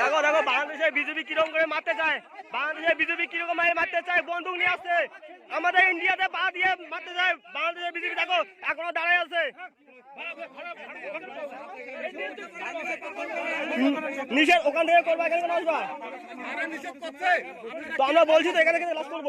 দেখো দেখো বাংলাদেশে বিজেপি কীরকম করে মারতে চায়? বাংলাদেশে বিজেপি কীরকম ভাবে মারতে চায়? বন্দুক নিয়ে আসছে। আমাদের ইন্ডিয়াতে পা দিয়ে মারতে চায়। বাংলাদেশের বিজেপি দেখো এখনও দাঁড়ায় আছে। নিষেধ ওখান থেকে করব এখানে আসবা? তো আমরা বলছি তো এখানে কেন লাশ করব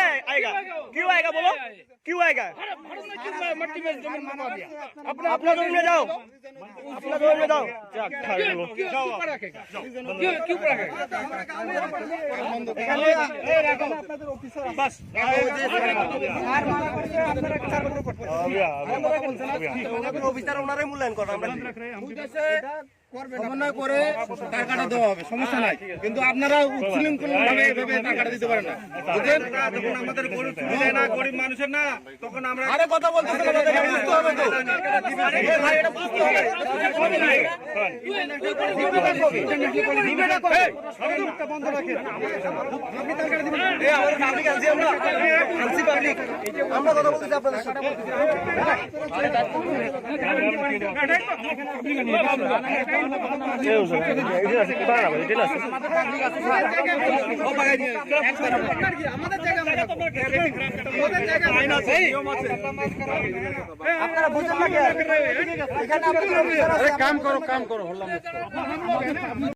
आएगा क्यों आएगा बोलो क्यों आएगा अपना अपना जमीन में जाओ अपना जमीन में जाओ जा, खा लो। অফিসার ওনারাই মূল্যায়ন করো আমরা সমন্বয় করে টাকাটা দেওয়া হবে সমস্যা নাই। কিন্তু আপনারা উচ্ছৃঙ্খল ভাবে এভাবে টাকাটা দিতে পারেন না। বুঝলেন? যখন আমাদের গরিব না গরিব মানুষের না তখন আমরা আরে কথা বুঝতে হবে। তো ভাই এটা বুঝতে হবে। বন্ধ রাখেন আপনি টাকাটা দিবেন এই আমাদের পাবলিক আনছি আমরা। আনছি পাবলিক আমরা কথা বলতেছি আপনাদের সাথে। কাম করো কাম করো হল্লা